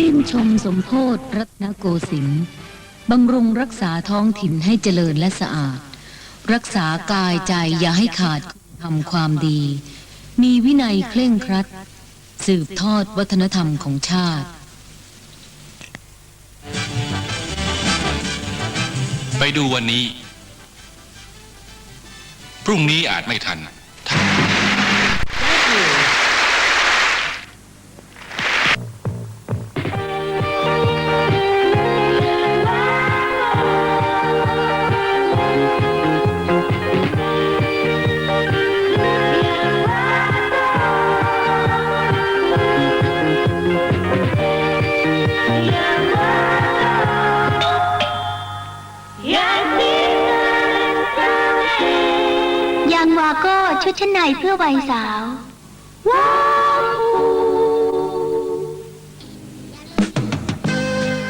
ชื่นชมสมโพธรัตนโกสินทร์บำรุงรักษาท้องถิ่นให้เจริญและสะอาด รักษากายใจอย่าให้ขาดทำความดี มีวินัยเคร่งครัด สืบทอดวัฒนธรรมของชาติ ไปดูวันนี้ พรุ่งนี้อาจไม่ทัน ชั้นในเพื่อวัยสาวว้า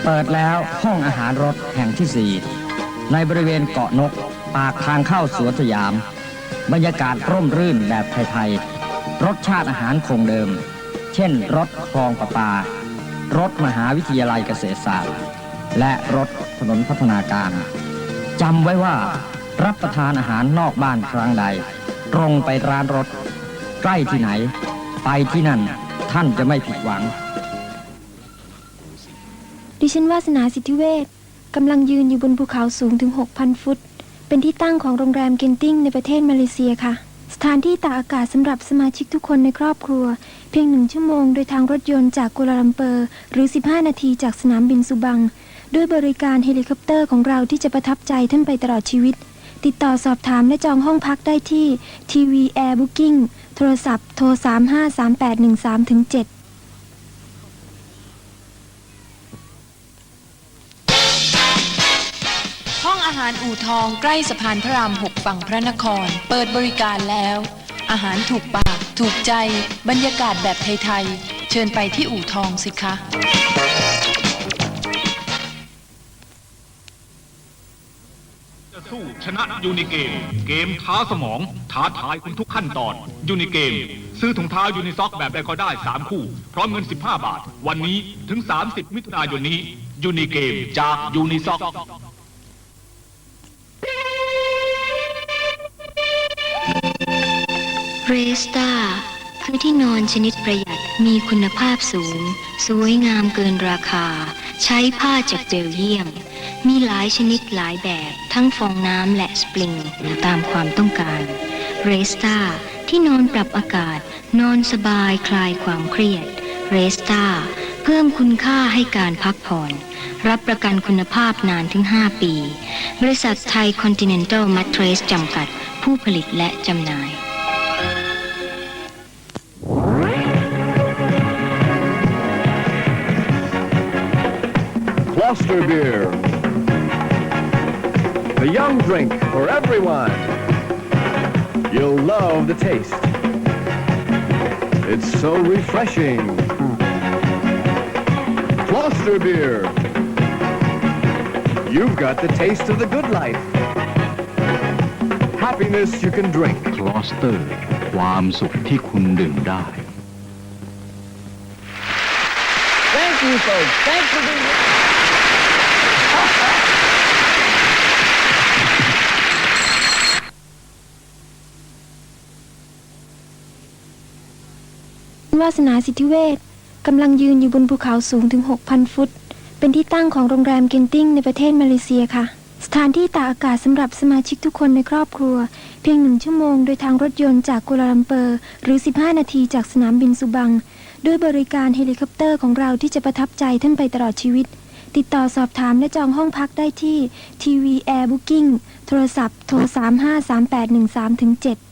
เปิดแล้วห้องอาหารรถแห่งที่ 4 ในบริเวณเกาะนก ปากทางเข้าสวนสยาม บรรยากาศร่มรื่นแบบไทยๆ รสชาติอาหารคงเดิม เช่นรถคลองประปารถมหาวิทยาลัยเกษตรศาสตร์ และรถถนนพัฒนาการจำไว้ว่ารับประทานอาหารนอกบ้านครั้งใด ตรงไปร้านรถ ใกล้ที่ไหน ไปที่นั่น ท่านจะไม่ผิดหวัง ดิฉันวาสนาสิทธิเวชกำลังยืนอยู่บนภูเขาสูงถึง 6,000 ฟุต เป็นที่ตั้งของโรงแรมเกนติ้งในประเทศมาเลเซียค่ะ สถานที่ตากอากาศสำหรับสมาชิกทุกคนในครอบครัว เพียงหนึ่งชั่วโมงโดยทางรถยนต์จากกัวลาลัมเปอร์หรือ 15 นาทีจากสนามบินสุบัง ด้วยบริการเฮลิคอปเตอร์ของเราที่จะประทับใจท่านไปตลอดชีวิต ติดต่อสอบถามและจองห้องพักได้ที่ทีวีแอร์บุ๊กิ้งโทรศัพท์ โทร 353813ถึง7ห้องอาหารอู่ทองใกล้สะพานพระรามหกฝั่งพระนคร เปิดบริการแล้ว อาหารถูกปาก ถูกใจ บรรยากาศแบบไทย ๆ เชิญไปที่อู่ทองสิคะ สู้ชนะยูนิเกม เกมท้าสมองท้าทายคุณทุกขั้นตอนยูนิเกม ซื้อถุงเท้ายูนิซ็อกแบบใดก็ได้ 3 คู่ พร้อมเงิน 15 บาท วันนี้ถึง 30 มิถุนายนนี้ยูนิเกมจากยูนิซ็อกเรสตาคือที่นอนชนิดประหยัดมีคุณภาพสูง สวยงามเกินราคา ใช้ผ้าจากเบลเยียม มีหลายชนิดหลายแบบทั้งฟองน้ำและสปริงตามความต้องการเรสตาที่นอนปรับอากาศ นอนสบายคลายความเครียดเรสตาเพิ่มคุณค่าให้การพักผ่อน รับประกันคุณภาพนานถึง 5 ปี บริษัทไทยคอนติเนนตัลมัตเทรสจำกัด ผู้ผลิตและจำหน่าย Gloucester beer. The young drink for everyone. You'll love the taste. It's so refreshing. Gloucester beer. You've got the taste of the good life. Happiness you can drink. คลอสเตอร์ ความสุขที่คุณดื่มได้ Thank you, folks. Thanks for being here. วาสนาสิทธิเวชกำลังยืนอยู่บนภูเขาสูงถึง 6,000 ฟุต เป็นที่ตั้งของโรงแรมเกนติ้งในประเทศมาเลเซียค่ะ สถานที่ตากอากาศสำหรับสมาชิกทุกคนในครอบครัว เพียงหนึ่งชั่วโมงโดยทางรถยนต์จากกัวลาลัมเปอร์ หรือ 15 นาทีจากสนามบินสุบัง ด้วยบริการเฮลิคอปเตอร์ของเราที่จะประทับใจท่านไปตลอดชีวิต ติดต่อสอบถามและจองห้องพักได้ที่ทีวีแอร์บุ๊กิ้งโทรศัพท์โทร 353813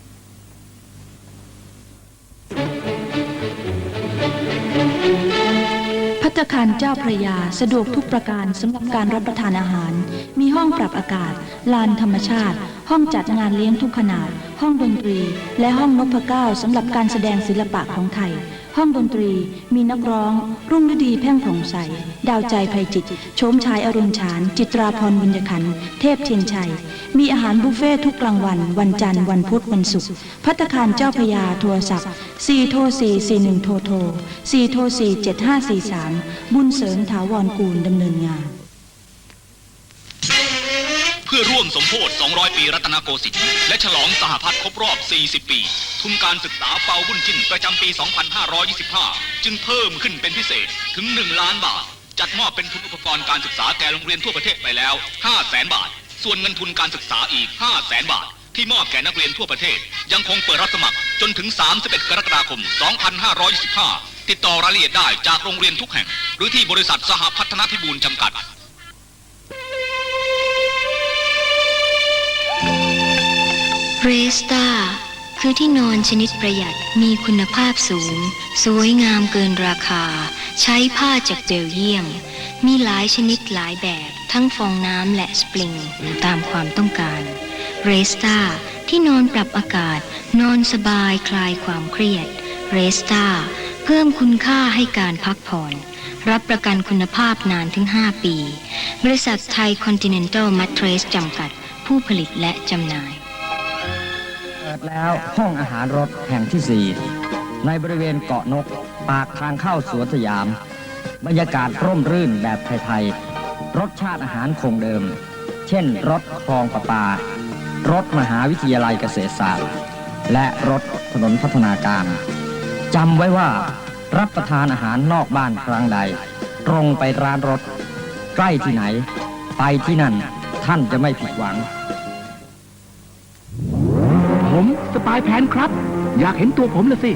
ตตาคารเจ้าพระยาสะดวกทุกประการสำหรับการรับประทานอาหาร มีห้องปรับอากาศ ลานธรรมชาติ ห้องจัดงานเลี้ยงทุกขนาด ห้องดนตรี และห้องนพเก้าสำหรับการแสดงศิลปะของไทย ห้องดนตรีมีนักร้อง รุ่งฤดีแพ่งผ่องใส ดาวใจภัยจิตโชมชายอรุณฉาน จิตราพรบุญญขัน เทพเทียนชัย มีอาหารบุฟเฟ่ทุกกลางวัน วันจันทร์ วันพุธ วันศุกร์ พัตตาคารเจ้าพยาโทรศัพท์ 4 โทร 4 4 1 โทรโทร 4 โทร 4 7 5 4 3 บุญเสริมถาวรกูลดำเนินงาน พื่อร่วมสมโพธิ200 ปีรัตนโกสินทร์และฉลองสหพัฒน์ครบรอบ 40 ปี ทุนการศึกษาเปาบุญจินประจำปี 2525 จึงเพิ่มขึ้นเป็นพิเศษถึง 1 ล้านบาท จัดมอบเป็นทุนอุปกรณ์การศึกษาแก่โรงเรียนทั่วประเทศไปแล้ว5แสนบาท ส่วนเงินทุนการศึกษาอีก5แสนบาท ที่มอบแก่นักเรียนทั่วประเทศ ยังคงเปิดรับสมัครจนถึง 31 กรกฎาคม 2525 ติดต่อรายละเอียดได้จากโรงเรียนทุกแห่ง หรือที่บริษัทสหพัฒนพิบูลจำกัด เรสตาคือที่นอนชนิดประหยัดมีคุณภาพสูง สวยงามเกินราคา ใช้ผ้าจากเบลเยียม มีหลายชนิดหลายแบบ ทั้งฟองน้ำและสปริงตามความต้องการเรสตาที่นอนปรับอากาศ นอนสบายคลายความเครียดเรสตาเพิ่มคุณค่าให้การพักผ่อน รับประกันคุณภาพนานถึง 5 ปี บริษัทไทยคอนติเนนตัลมัตเทรสจำกัด ผู้ผลิตและจำหน่ายิดแล้วห้องอาหารรถแห่งที่ 4 ในบริเวณเกาะนก ปากทางเข้าสวนสยาม บรรยากาศร่มรื่นแบบไทยๆ รสชาติอาหารคงเดิม เช่นรถคลองประปารถมหาวิทยาลัยเกษตรศาสตร์ และรถถนนพัฒนาการจำไว้ว่ารับประทานอาหารนอกบ้านครั้งใด ตรงไปร้านรถ ใกล้ที่ไหน ไปที่นั่นท่านจะไม่ผิดหวังายแพนครับ อยากเห็นตัวผมละสิ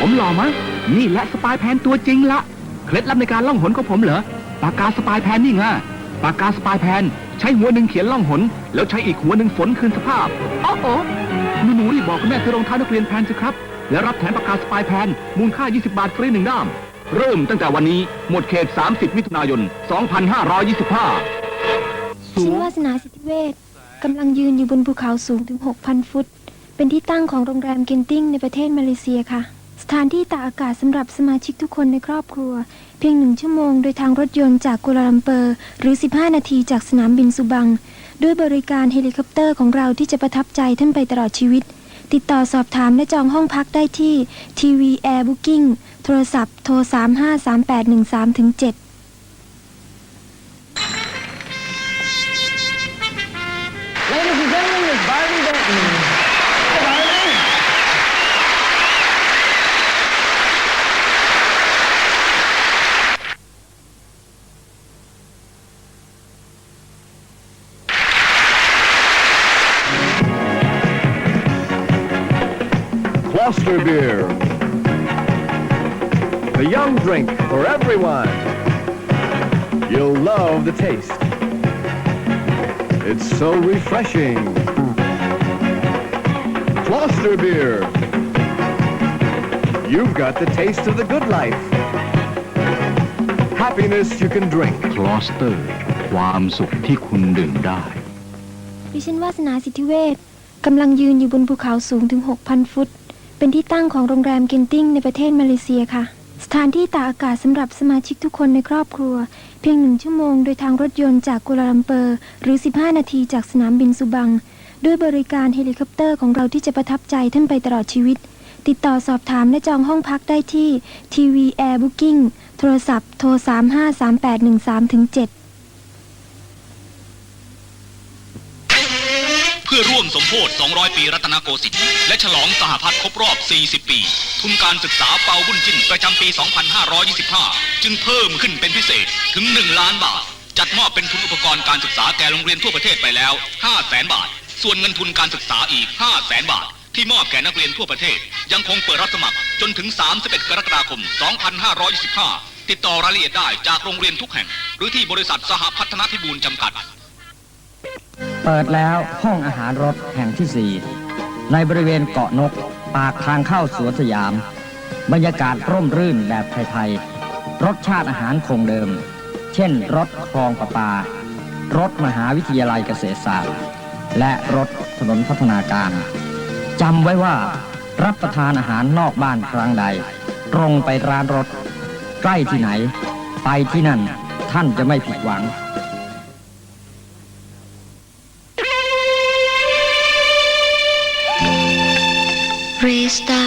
ผมหล่อมะ นี่แหละสปายแพนตัวจริงละ เคล็ดลับในการล่องหนของผมเหรอ ปากกาสปายแพนนี่ไงปากกาสปายแพนใช้หัวหนึ่งเขียนล่องหน แล้วใช้อีกหัวหนึ่งฝนคืนสภาพอ๋อโอ้หนูหนูรีบบอกคุณแม่ซื้อรองเท้านักเรียนแพนสิครับ แล้วรับแถมปากกาสปายแพนมูลค่า 20 บาทฟรีหนึ่งด้าม เริ่มตั้งแต่วันนี้หมดเขต 30 มิถุนายน 2525 ชินวาสนาสิทธิเวชกำลังยืนอยู่บนภูเขาสูงถึง 6,000 ฟุต เป็นที่ตั้งของโรงแรมเกนติ้งในประเทศมาเลเซียค่ะ สถานที่ตากอากาศสำหรับสมาชิกทุกคนในครอบครัว เพียงหนึ่งชั่วโมงโดยทางรถยนต์จากกัวลาลัมเปอร์ หรือ 15 นาทีจากสนามบินสุบัง ด้วยบริการเฮลิคอปเตอร์ของเราที่จะประทับใจท่านไปตลอดชีวิต ติดต่อสอบถามและจองห้องพักได้ที่ทีวีแอร์บุ๊กิ้งโทรศัพท์โทร 353813ถึง7 Ladies and gentlemen, it's Barbie Benton. Cluster Beer. The young drink for everyone. You'll love the taste. It's so refreshing. Cluster Beer. You've got the taste of the good life. Happiness you can drink. คลอสเตอร์ ความสุขที่คุณดื่มได้ ดิฉันวาสนาสิทธิเวชกำลังยืนอยู่บนภูเขาสูงถึง 6,000 ฟุต เป็นที่ตั้งของโรงแรมเกนติ้งในประเทศมาเลเซียค่ะ สถานที่ตากอากาศสำหรับสมาชิกทุกคนในครอบครัว เพียงหนึ่งชั่วโมงโดยทางรถยนต์จากกัวลาลัมเปอร์ หรือ 15 นาทีจากสนามบินสุบัง ด้วยบริการเฮลิคอปเตอร์ของเราที่จะประทับใจท่านไปตลอดชีวิต ติดต่อสอบถามและจองห้องพักได้ที่ทีวีแอร์บุ๊กิ้งโทรศัพท์โทร 353813ถึง7 เพื่อร่วมสมโพธิ200 ปีรัตนโกสินทร์และฉลองสหพัฒน์ครบรอบ 40 ปี ทุนการศึกษาเปาบุญจินประจำปี 2525 จึงเพิ่มขึ้นเป็นพิเศษถึง 1 ล้านบาท จัดมอบเป็นทุนอุปกรณ์การศึกษาแก่โรงเรียนทั่วประเทศไปแล้ว5แสนบาท ส่วนเงินทุนการศึกษาอีก5แสนบาท ที่มอบแก่นักเรียนทั่วประเทศ ยังคงเปิดรับสมัครจนถึง 31 กรกฎาคม 2525 ติดต่อรายละเอียดได้จากโรงเรียนทุกแห่ง หรือที่บริษัทสหพัฒนพิบูลจำกัด เปิดแล้วห้องอาหารรถแห่งที่ 4 ในบริเวณเกาะนก ปากทางเข้าสวนสยาม บรรยากาศร่มรื่นแบบไทยๆรสชาติอาหารคงเดิม เช่นรถคลองประปารถมหาวิทยาลัยเกษตรศาสตร์ และรถถนนพัฒนาการจำไว้ว่ารับประทานอาหารนอกบ้านครั้งใด ตรงไปร้านรถ ใกล้ที่ไหน ไปที่นั่นท่านจะไม่ผิดหวัง สตา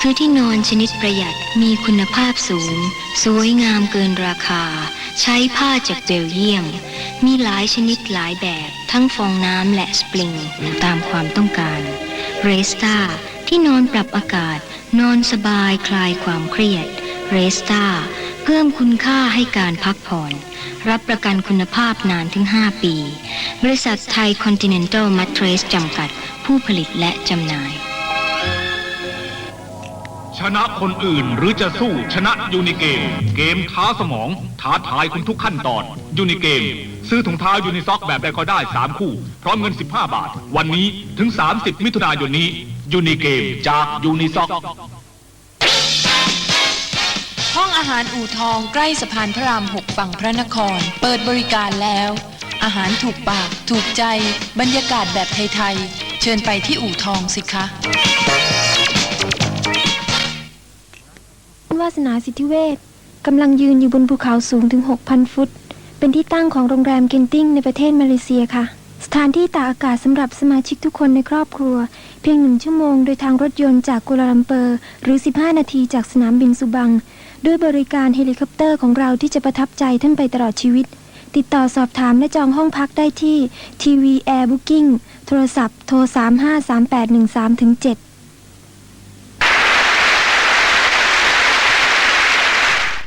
คือที่นอนชนิดประหยัดมีคุณภาพสูง สวยงามเกินราคา ใช้ผ้าจากเบลเยียม มีหลายชนิดหลายแบบ ทั้งฟองน้ำและสปริง ตามความต้องการเรสตาที่นอนปรับอากาศ นอนสบายคลายความเครียดเรสตาเพิ่มคุณค่าให้การพักผ่อน รับประกันคุณภาพนานถึง 5 ปี บริษัทไทยคอนติเนนตัลมัตเทรสจำกัด ผู้ผลิตและจำหน่าย นะคนอื่นหรือจะสู้ชนะยูนิเกม เกมท้าสมองท้าทายคุณทุกขั้นตอนยูนิเกม ซื้อถุงเท้ายูนิซ็อกแบบใดก็ได้ 3 คู่ พร้อมเงิน 15 บาท วันนี้ถึง 30 มิถุนายนนี้ยูนิเกมจากยูนิซ็อกห้องอาหารอู่ทองใกล้สะพานพระราม 6 ฝั่งพระนคร เปิดบริการแล้ว อาหารถูกปาก ถูกใจ บรรยากาศแบบไทย ๆ เชิญไปที่อู่ทองสิคะ วาสนาสิทธิเวชกำลังยืนอยู่บนภูเขาสูงถึง 6,000 ฟุต เป็นที่ตั้งของโรงแรมเกนติ้งในประเทศมาเลเซียค่ะ สถานที่ตากอากาศสำหรับสมาชิกทุกคนในครอบครัว เพียงหนึ่งชั่วโมงโดยทางรถยนต์จากกัวลาลัมเปอร์ หรือ 15 นาทีจากสนามบินสุบัง ด้วยบริการเฮลิคอปเตอร์ของเราที่จะประทับใจท่านไปตลอดชีวิต ติดต่อสอบถามและจองห้องพักได้ที่ทีวีแอร์บุ๊กิ้งโทรศัพท์โทร 353813ถึง7